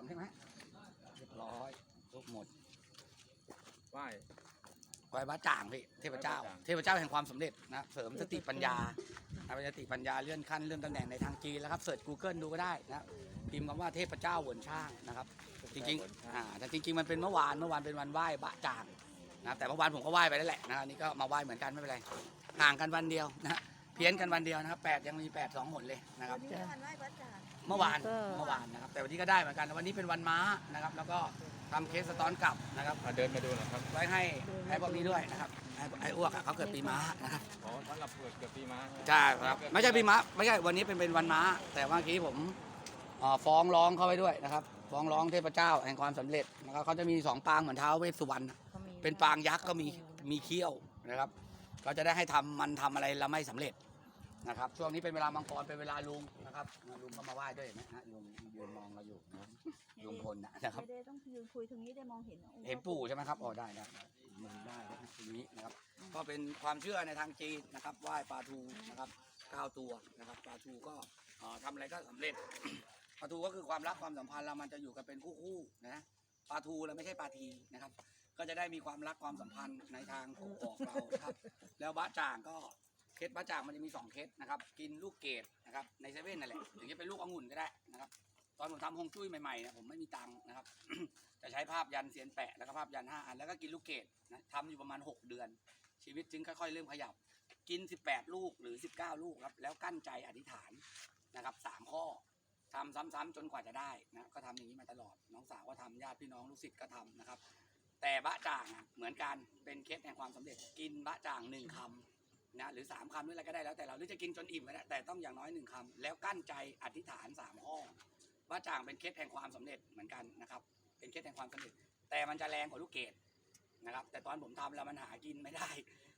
องใช่ไหมเรียบร้อยลูกหมดไหว้ไหว้พระจ่างพี่เทพเจ้าไหว้พระจ่างเทพเจ้าแห่งความสำเร็จนะเสริมสติปัญญานะเป็นสติปัญญาเลื่อนขั้นเลื่อนตำแหน่งในทางจีนแล้วครับเสิร์ช Google ดูก็ได้นะพิมพ์คำว่าเทพเจ้าเหวินช่างนะครับ จริงๆอ่าแต่จริง ๆ มันเป็นเมื่อวานเมื่อวานเป็นวันไหว้บะจ่างนะแต่เมื่อวานผมก็ไหว้ไปแล้วแหละนะอันนี้ก็มาไหว้เหมือนกันไม่เป็นไรห่างกันวันเดียวนะเพี้ยนกันวันเดียวนะครับแปดยังมีแปดสองหนเลยนะครับ วันนี้วันไหว้พระจันทร์ เมื่อวานก็ เมื่อวานนะครับ แต่วันนี้ก็ได้เหมือนกันวันนี้เป็นวันม้านะครับ แล้วก็ทำเคสสตอนกลับนะครับมาเดินมาดูหน่อยครับไว้ให้ให้พวกนี้ด้วยนะครับให้ไอ้อ้วกอะเขาเกิดปีม้านะครับอ๋อท่านรับเกิดเกิดปีม้าใช่ครับไม่ใช่ปีม้าไม่ใช่วันนี้เป็นเป็นวันม้า แต่เมื่อกี้ผมเอ่อฟ้องร้องเขาไว้ด้วยนะครับ ฟ้องร้องเทพเจ้าแห่งความสำเร็จนะครับเขาจะมีสองปางเหมือนเท้าวเวสสุวรรณเขามีเป็นปางยักษ์ก็มีมีเขี้ยวนะครับ เราจะได้ให้ทำมันทำอะไรแล้วไม่สำเร็จ นะครับ ช่วงนี้เป็นเวลามังกรเป็นเวลาลุงนะครับลุงก็มาไหว้ด้วยเห็นไหมฮะลุงยืนมองเราอยู่นะครับลุงพลนะนะครับไม่ได้ต้องยืนคุยตรงนี้ได้มองเห็นองค์เห็นปู่ใช่ไหมครับอ๋อได้ได้ได้มือได้นะตรงนี้นะครับ ก็เป็นความเชื่อในทางจีนนะครับไหว้ปลาทูนะครับเก้าตัวนะครับปลาทูก็เอ่อทำอะไรก็สำเร็จปลาทูก็คือความรักความสัมพันธ์เรามันจะอยู่กันเป็นคู่ๆนะปลาทูเราไม่ใช่ปลาทีนะครับ ก็จะได้มีความรักความสัมพันธ์ในทางกกอกเรานะครับ แล้วบะจ่างก็ เคสบะจ่างมันจะมีสองเคสนะครับ กินลูกเกดนะครับในเซเว่นนั่นแหละหรือจะเป็นลูกองุ่นก็ได้นะครับ ตอนผมทำฮงจุ้ยใหม่ๆนะผมไม่มีตังค์นะครับ จะใช้ภาพยันเสียนแปะแล้วก็ภาพยันห้าอันแล้วก็กินลูกเกดนะทำอยู่ประมาณ6เดือน ชีวิตจึงค่อยๆเริ่มขยับ กิน18ลูกหรือ19ลูกครับแล้วกั้นใจอธิษฐานนะครับสามข้อทำซ้ำๆจนกว่าจะได้นะก็ทำอย่างนี้มาตลอด น้องสาวก็ทำญาติพี่น้องลูกศิษย์ก็ทำนะครับ แต่บะจ่างอะเหมือนกันเป็นเคสแห่งความสำเร็จกินบะจ่างหนึ่งคำ นะหรือสามคำหรืออะไรก็ได้แล้วแต่เราหรือจะกินจนอิ่มก็ได้แต่ต้องอย่างน้อยหนึ่งคำแล้วกั้นใจอธิษฐานสามข้อว่าจ่างเป็นเคสแห่งความสำเร็จเหมือนกันนะครับเป็นเคสแห่งความสำเร็จ แต่มันจะแรงกว่าลูกเกดนะครับแต่ตอนผมทำแล้วมันหากินไม่ได้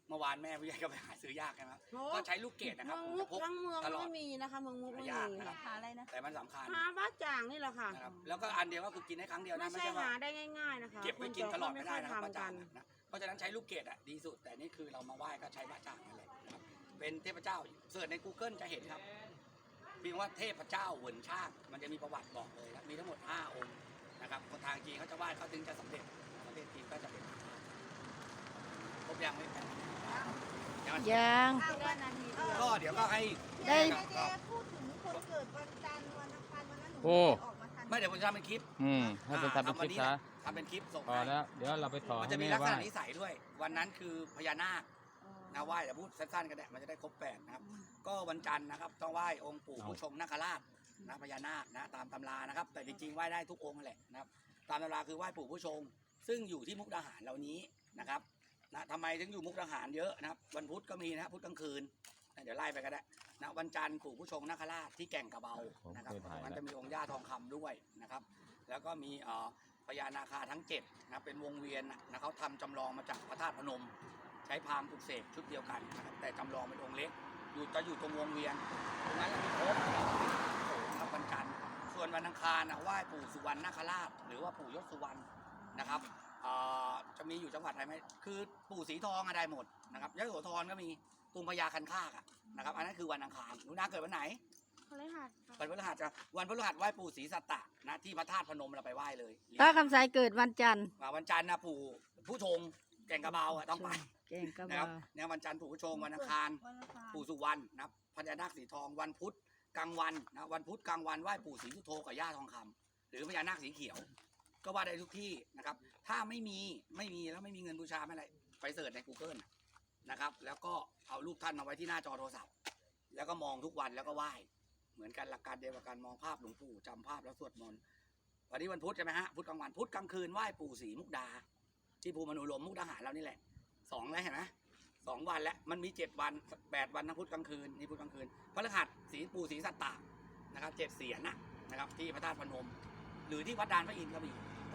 เมื่อวานแม่ผู้ใหญ่ก็ไปหาซื้อยากใช่ไหมก็ใช้ลูกเกดนะครับเมืองผมมุจะพกกทั้งเมืองตลอด ไม่มีนะคะ เมืองมุกไม่หายากมีนะครับหาอะไรนะแต่มันสำคัญหาบ้าจ่างนี่แหละค่ะ นะครับแล้วก็อันเดียวก็คือกินได้ครั้งเดียวไม่นะไม่ใช่ใช่ว่าหาได้ง่ายๆนะคะเก็บไว้กินตลอดไม่ได้นะครับคบะนจ่าจงไม่ค่อยทำกั นนะเพราะฉะนั้นใช้ลูกเกดอะดีสุด แต่นี่คือเรามาไหว้ก็ใช้บะจ่างนั่นแหละนะครับเป็นเทพเจ้าเสิร์ชใน Google จะเห็นครับพิมพ์ว่าเทพเจ้าเหวินช่างมันจะมีประวัติบอกเลยครับมีทั้งหมด 5 องค์นะครับคนทางจีนเขาจะไหว้เขาถึงจะสำเร็จประเทศจีนก็จะเป็นครบยังไม่แปดยังไม่ยัง ยวก็เดี๋ยวก็ให้ได้เจ๊เจ๊พูดถึงคนเกิดวันจันทร์วันอังคารวันนั้นหนูโอ้ ออกมาทันไม่เดี๋ยวผมจะทำเป็นคลิปอืมให้เป็นทำเป็นคลิปซะทำเป็นคลิปส่งพอให้แล้ว เดี๋ยวเราไปต่อมันให้จะมีแม่ลักษไหว้ณะนิสัยด้วย วันนั้นคือพญานาคนะไหว้แต่พูดสั้นๆก็ได้มันจะได้ครบแปดนะครับ ก็วันจันทร์นะครับต้องไหว้องค์ปู่ผู้ชงนาคราชนะพญานาคนะตามตำรานะครับ แต่จริงๆไหว้ได้ทุกองค์นั่นแหละนะครับ ตามตำราคือไหว้ปู่ผู้ชง ซึ่งอยู่ที่มุกดาหารเหล่านี้นะครับ นะทำไมถึงอยู่มุกดาหารเยอะนะครับ วันพุธก็มีนะครับพุธกลางคืนนะเดี๋ยวไล่ไปก็ได้นะวันจันทร์ปู่ผู้ชงนาคราชที่แก่งกระเบานะครับผมเคยถ่ายแล้ว มันจะมีองค์ย่าทองคำด้วยนะครับ แล้วก็มีเอ่อพญานาคาทั้งเจ็ดนะเป็นวงเวียนนะนะเขาทำจำลองมาจากพระธาตุพนม ใช้พราหมณ์ปลุกเสกชุดเดียวกันนะครับแต่จำลองเป็นองค์เล็ก อยู่จะอยู่ตรงวงเวียนตรงนั้นจะมีโค้งนะครับวันจันทร์ส่วนวันอังคารนะไหว้ปู่สุวรรณนาคราช หรือว่าปู่ยศสุวรรณนะครับเอ่อ จะมีอยู่จังหวัดไหนไหมคือปู่สีทองอะได้หมดนะครับยโสธรก็มีตุงพญาคันคากอะนะครับ อันนั้นคือวันอังคารหนูนาเกิดวันไหนเขาเลยหัดค่ะวันพฤหัสจะวันพฤหัสไหว้ปู่ศรีสัตตะนะที่พระธาตุพนมเราไปไหว้เลยป้าคำสายเกิดวันจันทร์อ่าวันจันทร์นะปู่ผู้ชงแก่งกระเบาอะต้องไปเก่งกระนะคบารับเนี่ยวันจันทร์ปู่ผู้ชงวันอังคาร วันอังคารปู่สุวรรณนะครับพญานาคสีทองวันพุธกลางวันนะวันพุธกลางวันไหว้ปู่ศรีสุโธกับย่าทองคำหรือพญานาคสีเขียว ก็ว่าได้ทุกที่นะครับ ถ้าไม่มีไม่มีแล้วไม่มีเงินบูชาไม่อะไรไปเสิร์ชใน Google นะครับ แล้วก็เอารูปท่านมาไว้ที่หน้าจอโทรศัพท์ แล้วก็มองทุกวันแล้วก็ไหว้เหมือนกันหลักการเดียวกับการมองภาพหลวงปู่จำภาพแล้วสวดมนต์วันนี้วันพุธใช่ไหมฮะพุธกลางวันพุธกลางคืนไหว้ปู่ศรีมุกดา ที่ภูมิมนุรมมุกดาหารเรานี่แหละสองแล้วเห็นไหมสองวันแล้วมันมีเจ็ดวันแปดวันทั้งพุธกลางคืนนี่พุธกลางคืนพระรหัสสีปู่ศรีสัตตะนะครับเจ็ดเสียนนะนะครับที่พระธาตุพนม หรือที่วัดดานพระอินทร์ก็มี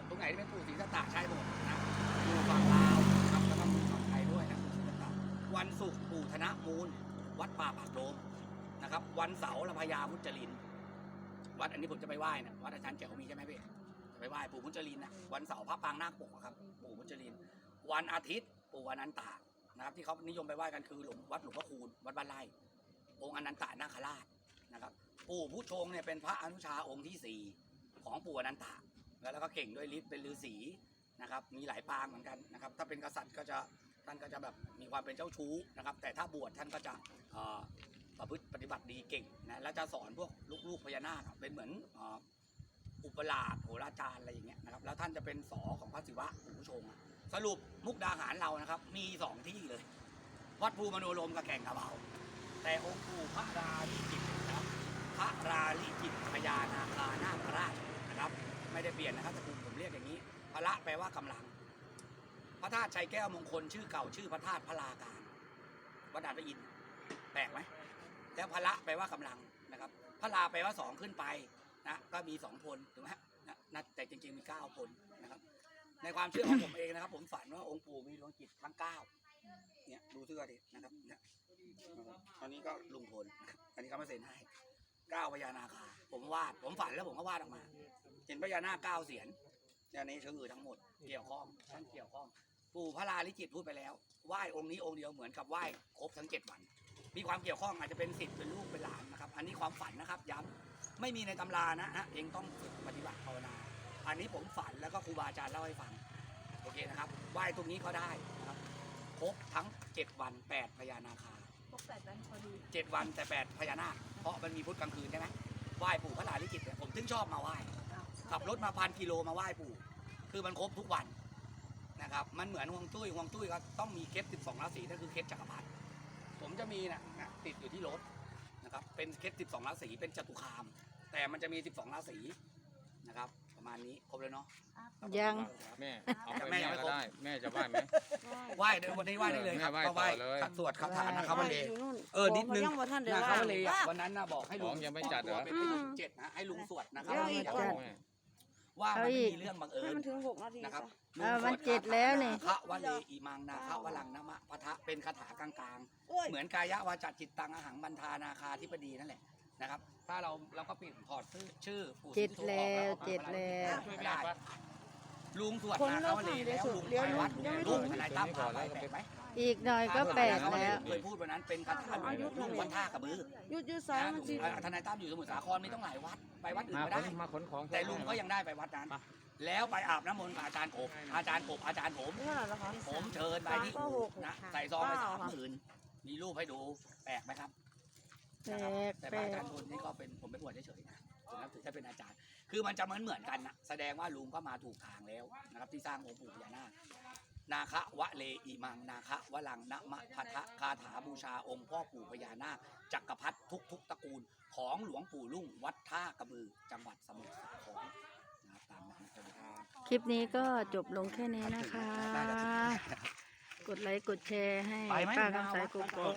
ตรงไหนที่เป็นปู่ศรีสตะใช่หมดนะอยู่ฝั่งลาวนะครับแล้วก็มีฝั่งไทยด้วยนะปู่ศรีสตะวันศุกร์ปู่ธนมูล วัดป่าปากโดมนะครับ วันเสาร์ละพญามุจลิน วัดอันนี้ผมจะไปไหว้นะวัดอาจารย์แจ๋วมีใช่ไหมพี่จะไปไหว้ปู่มุจลินนะวันเสาร์พระปางนาคปกอะครับ ปู่มุจลิน วันอาทิตย์ปู่อนันตานะครับ ที่เขานิยมไปไหว้กันคือหลวงวัดหลวงพ่อคูณวัดบ้านไร่องค์อนันตานาคราชนะครับ ปู่ผู้ชงเนี่ยเป็นพระอนุชาองค์ที่สี่ของปู่อนันตา แล้วแล้วก็เก่งด้วยฤทธิ์เป็นฤาษีนะครับ มีหลายปางเหมือนกันนะครับ ถ้าเป็นกษัตริย์ก็จะท่านก็จะแบบมีความเป็นเจ้าชู้นะครับ แต่ถ้าบวชท่านก็จะประพฤติปฏิบัติดีเก่งนะแล้วจะสอนพวกลูกๆพญานาคเป็นเหมือนอุปราชโหราจารย์อะไรอย่างเงี้ยนะครับ แล้วท่านจะเป็นสอของพระศิวะคุณผู้ชมสรุปมุกดาหารเรานะครับ มีสองที่เลย วัดภูมโนรมกับแก่งกระเบาแต่องค์ปู่พระราลิจิตนะครับพระราลิจิตพญานาคานาคราชนะครับ ไม่ได้เปลี่ยนนะครับแต่ผมผมเรียกอย่างนี้ พระแปลว่ากำลัง พระธาตุชัยแก้วมงคลชื่อเก่าชื่อพระธาตุพระลาการวัดด่านพระอินทร์แปลกไหมแล้วพระแปลว่ากำลังนะครับ พระลาแปลว่าสองขึ้นไปนะก็มีสองพลถูกไหมนะแต่จริงๆมีเก้าพลนะครับ ในความเชื่อของผมเองนะครับ ผมฝันว่าองค์ปู่มีดวงจิตทั้งเก้าเนี่ยดูเสื้อดินะครับเนี่ยอันนี้ก็ลุงพลอันนี้เขามาเซ็นให้ เก้าพญานาคาผมวาดผมฝันแล้วผมก็วาดออกมา เห็นพญานาคเก้าเสียนอันนี้คือทั้งหมดเกี่ยวข้องท่านเกี่ยวข้องปู่พระลาลิจิตพูดไปแล้วไหว้องค์นี้องค์เดียวเหมือนกับไหว้ครบทั้งเจ็ดวัน มีความเกี่ยวข้องอาจจะเป็นสิทธิ์เป็นลูกเป็นหลานนะครับ อันนี้ความฝันนะครับย้ำไม่มีในตำรานะฮะเองต้องฝึกปฏิบัติภาวนา อันนี้ผมฝันแล้วก็ครูบาอาจารย์เล่าให้ฟังโอเคนะครับไหว้ตรงนี้ก็ได้นะครับครบทั้งเจ็ดวันแปดพญานาคา พวกแปดวันพอดีเจ็ดวันแต่แปดพญานาคเพราะมันมีพุธกลางคืนใช่ไหมไหว้ปู่พระลาลิจิตเนี่ยผมถึงชอบมาไหว้ขับรถมาพันกิโลมาไหว้ปู่ คือมันครบทุกวันนะครับ มันเหมือนห่วงจุ้ยห่วงจุ้ยก็ต้องมีเคส12ราศีนั่นคือเคสจักรพรรดิผมจะมีนะนะติดอยู่ที่รถนะครับเป็นเคส12ราศีเป็นจตุคาม แต่มันจะมี12ราศีนะครับ ประมาณนี้ครบแล้วเนาะยัง แม่เอาแต่ไปแม่แม่ยังไม่ก็ครบได้แม่จะไหว้ไหม ไหว้เดี๋ยววันนี้ไหว้ได้เลยครับแม่ไหว้ก็ไหว้ต่อเลยสวดคาถานะครับวันนี้อยู่นู่นเออนิดนึงขยังบ่ท่านเดี๋ยวนะคว่ารับเลยอะวันนั้นนะบอกให้ลุของยังไม่จัดเหรอเป็นให้ลุงเจ็ดนะให้ลุงสวดนะครับเดี๋ยวอีกว่าแม่ว่ามันไม่มีเรื่องบังเอิให้ญ มันถึงหกนาทีนะครับซะเออมันเจ็ดแล้วนี่ พระวะเลอีมังนาคะวลังนะมะพะทะเป็นคาถากลางโอ้ยๆเหมือนกายะวาจาจิตตังอหังบันทานาคาธิปดีนั่นแหละ นะครับ ถ้าเราเราก็เปลี่ยนถอดชื่อชื่อปู่เจ็ดศรีสุโธออกแล้วอาเจ็ดแล้ว ช่วยไม่ได้ลุงสวดคนนาเลิคากวลีเดี๋แล้ยววสุดลุงเดี๋ยวไปวัดยังไม่ลุงถึงอะไรตามพาไปแปลกไหมอีกหน่อยก็แปดแล้ว เคยพูดวันนั้นเป็นคาถาลุงวัดท่ากระบือหยุดหยุดสายมันสิอ่าทนายตั้มอยู่สมุทรสาครไม่ต้องหลายวัดไปวัดอื่นมาก็ขได้ นมาขนของ แต่ลุงก็ยังได้ไปวัดนั้น มา แล้วไปอาบน้ำมนต์กับอาจารย์กบอาจารย์กบอาจารย์ผมนี่เท่าไหร่แล้วคะ ผมเชิญไปที่สามอู่ก็หกนะใส่ซองไปเก้าสามค่ะหมื่นมีรูปให้ดูแปลกไหมครับแปล นะครับกแต่แปพลระอากจารย์พลนี่ก็เป็นผมเป็นบวชเฉยๆนะผมนับถือแค่เป็นอาจารย์ คือมันจะเหมือนเหมือนกันนะแสดงว่าลุงก็มาถูกทางแล้วนะครับที่สร้างองค์ปู่พญานาคนาคะวะเลอิมัง นาคะวะลังนะมะพัทะคาถาบูชาองค์พ่อปู่พญานาคจักรพรรดิทุกทุกๆตระกูล ของหลวงปู่ลุ่งวัดท่ากระบือจังหวัดสมุทรสาครนะครับตามนั้นนะครับคลิปนี้ก็จบลงแค่นี้นะคะ กดไลค์กดแชร์ให้ไปไหมป้าคำสายกกอกก่อน